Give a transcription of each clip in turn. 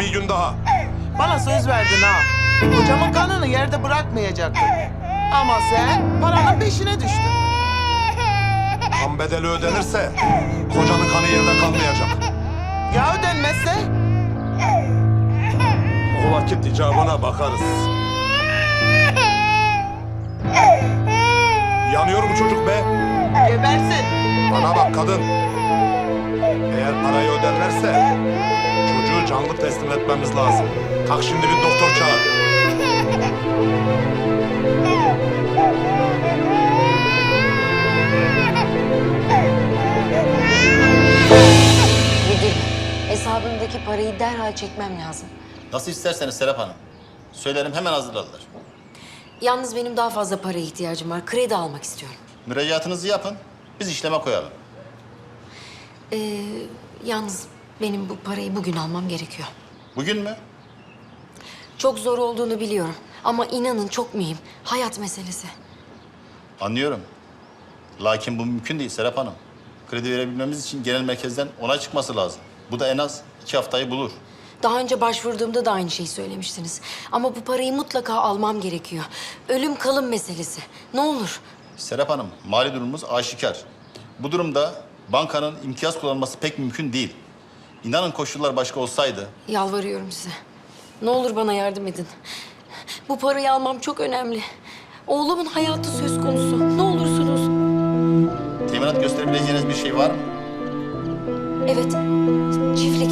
bir gün daha. Bana söz verdin ha. Kocamın kanını yerde bırakmayacaktın. Ama sen paranın peşine düştün. Kan bedeli ödenirse kocanın kanı yerde kalmayacak. Ya ödenmezse? O vakit icabına bakarız. Yanıyor mu çocuk be? Gebersin. Bana bak kadın. Eğer parayı öderlerse çocuğu canlı teslim etmemiz lazım. Kalk şimdi bir doktor çağır. Müdür, hesabımdaki parayı derhal çekmem lazım. Nasıl isterseniz Serap Hanım. Söylerim hemen hazırladılar. Yalnız benim daha fazla paraya ihtiyacım var. Kredi almak istiyorum. Müracaatınızı yapın. Biz işleme koyalım. Ee, yalnız benim bu parayı bugün almam gerekiyor. Bugün mü? Çok zor olduğunu biliyorum. Ama inanın çok mühim. Hayat meselesi. Anlıyorum. Lakin bu mümkün değil Serap Hanım. Kredi verebilmemiz için genel merkezden onay çıkması lazım. Bu da en az iki haftayı bulur. Daha önce başvurduğumda da aynı şeyi söylemiştiniz. Ama bu parayı mutlaka almam gerekiyor. Ölüm kalım meselesi. Ne olur. Serap Hanım, mali durumumuz aşikar. Bu durumda bankanın imtiyaz kullanması pek mümkün değil. İnanın koşullar başka olsaydı Yalvarıyorum size. Ne olur bana yardım edin. Bu parayı almam çok önemli. Oğlumun hayatı söz konusu. Ne olursunuz. teminat gösterebileceğiniz bir şey var mı? Evet, çiftlik.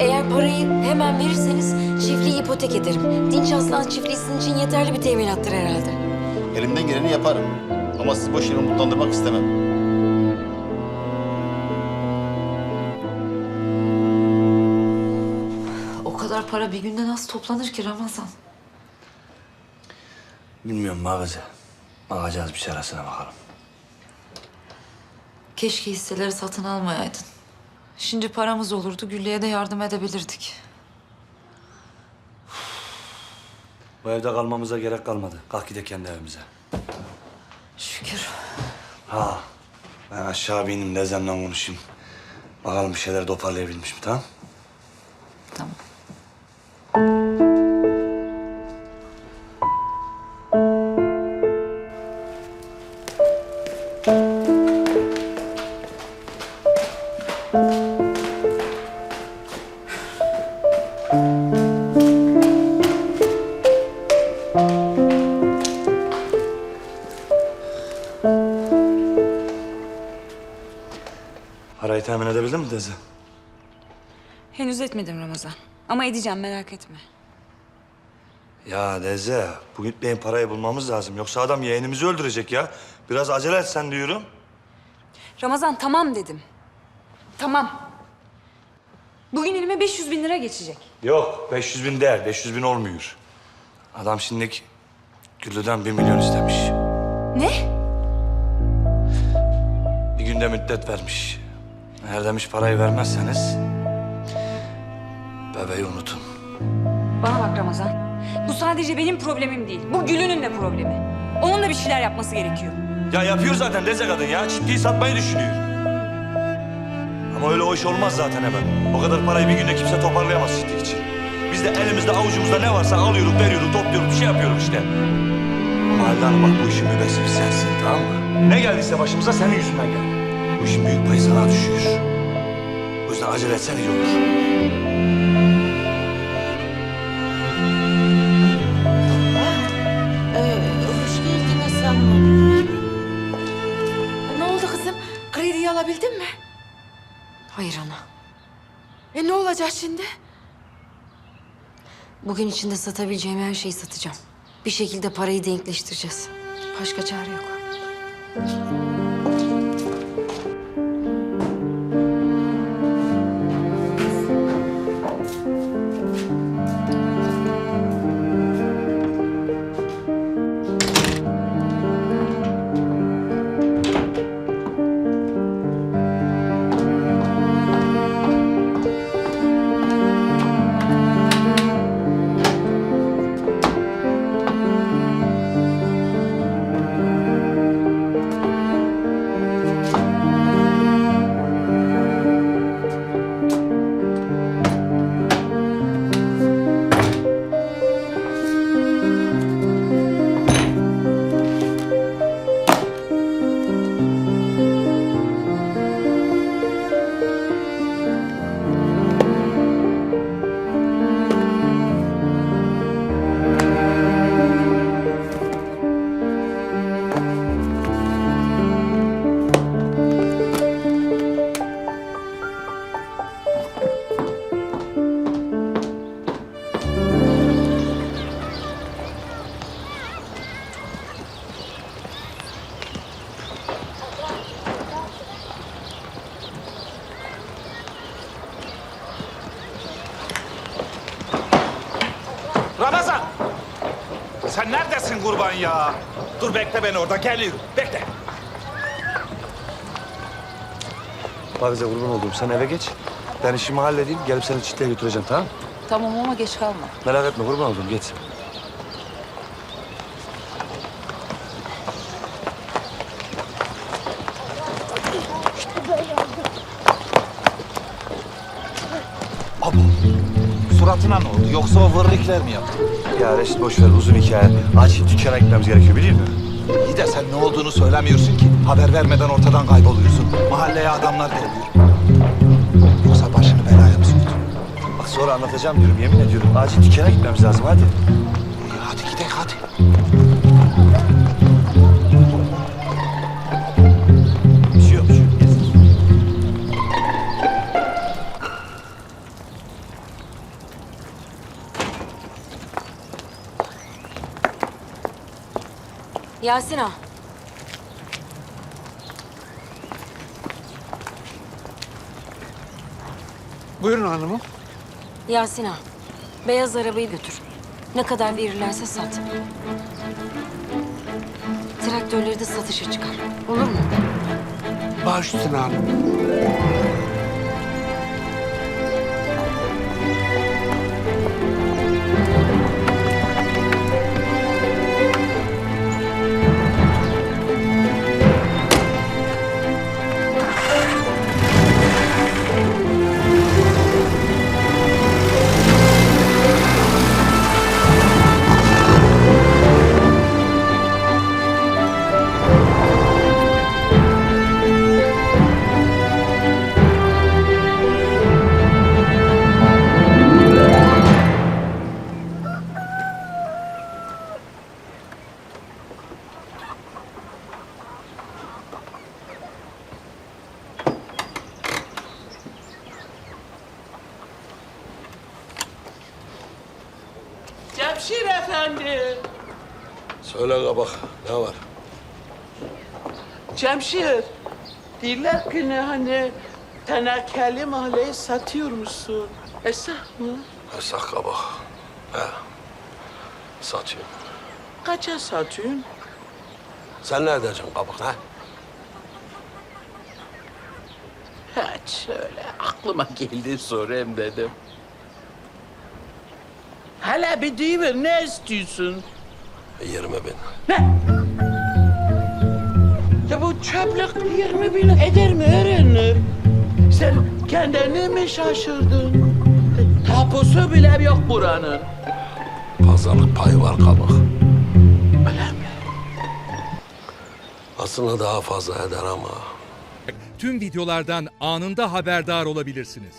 Eğer parayı hemen verirseniz çiftliği ipotek ederim. Dinç Aslan çiftliği sizin için yeterli bir teminattır herhalde. Elimden geleni yaparım. Ama sizi boş yere umutlandırmak istemem. Para bir günde nasıl toplanır ki Ramazan? Bilmiyorum Mağaze. Bakacağız bir çaresine bakalım. Keşke hisseleri satın almayaydın. Şimdi paramız olurdu, Güllü'ye de yardım edebilirdik. Bu evde kalmamıza gerek kalmadı. Kalk gidelim kendi evimize. Şükür. Ha, ben aşağı bir ineyim Lezem'le konuşayım. Bakalım bir şeyler toparlayabilmiş mi? Tamam. Parayı temin edebildin mi teyze? Henüz etmedim Ramazan. Ama edeceğim merak etme. Ya Deze, bu gitmeyin parayı bulmamız lazım. Yoksa adam yeğenimizi öldürecek ya. Biraz acele etsen diyorum. Ramazan tamam dedim. Tamam. Bugün elime 500 bin lira geçecek. Yok, 500 bin değil, 500 bin olmuyor. Adam şimdilik Güllü'den bir milyon istemiş. Ne? Günde müddet vermiş. Eğer demiş parayı vermezseniz... ...bebeği unutun. Bana bak Ramazan. Bu sadece benim problemim değil. Bu Gül'ünün de problemi. Onun da bir şeyler yapması gerekiyor. Ya yapıyor zaten Deze kadın ya. Çiftliği satmayı düşünüyor. Ama öyle o iş olmaz zaten hemen. O kadar parayı bir günde kimse toparlayamaz çiftlik için. Biz de elimizde avucumuzda ne varsa alıyoruz, veriyoruz, topluyoruz, bir şey yapıyoruz işte. Ama Halide Hanım bak bu işin mübessibi sensin tamam mı? Ne geldiyse başımıza senin yüzünden geldi. Bu işin büyük payı sana düşüyor. O yüzden acele etsen iyi olur. hoş geldin Hasan Hanım. Ne oldu kızım? Krediyi alabildin mi? Hayır ana. E ne olacak şimdi? Bugün içinde satabileceğim her şeyi satacağım. Bir şekilde parayı denkleştireceğiz. Başka çare yok. Sen neredesin kurban ya? Dur bekle beni orada geliyorum. Bekle. Pavize kurban oldum. Sen eve geç. Ben işimi halledeyim. Gelip seni çiftliğe götüreceğim tamam Tamam ama geç kalma. Merak etme kurban oldum. Geç. Abo. Suratına ne oldu? Yoksa o vırrikler mi yaptı? Ya Reşit boş uzun hikaye. Acil dükkana gitmemiz gerekiyor biliyor musun? İyi de sen ne olduğunu söylemiyorsun ki. Haber vermeden ortadan kayboluyorsun. Mahalleye adamlar geliyor. Yoksa başını belaya mı soktun? Bak sonra anlatacağım diyorum yemin ediyorum. Acil dükkana gitmemiz lazım hadi. Hadi gidelim hadi. Yasin ağa. Buyurun hanımım. Yasin ağa. Beyaz arabayı götür. Ne kadar verirlerse sat. Traktörleri de satışa çıkar. Olur mu? Baş üstüne hanım. Efendi. Söyle kabak, ne var? Cemşir. Diller ki ne hani tenekeli mahalleyi satıyormuşsun. Esah mı? Esak kabak. He. Satıyorum. Kaça satıyorsun? Sen ne edeceksin kabak, ha? Hiç şöyle aklıma geldi sorayım dedim. Hele bir deyiver ne istiyorsun? Yirmi bin. Ne? Ya bu çöplük yirmi bin eder mi öğrenir? Sen kendini mi şaşırdın? Tapusu bile yok buranın. Pazarlık payı var kabak. Öyle mi? Aslında daha fazla eder ama... tüm videolardan anında haberdar olabilirsiniz.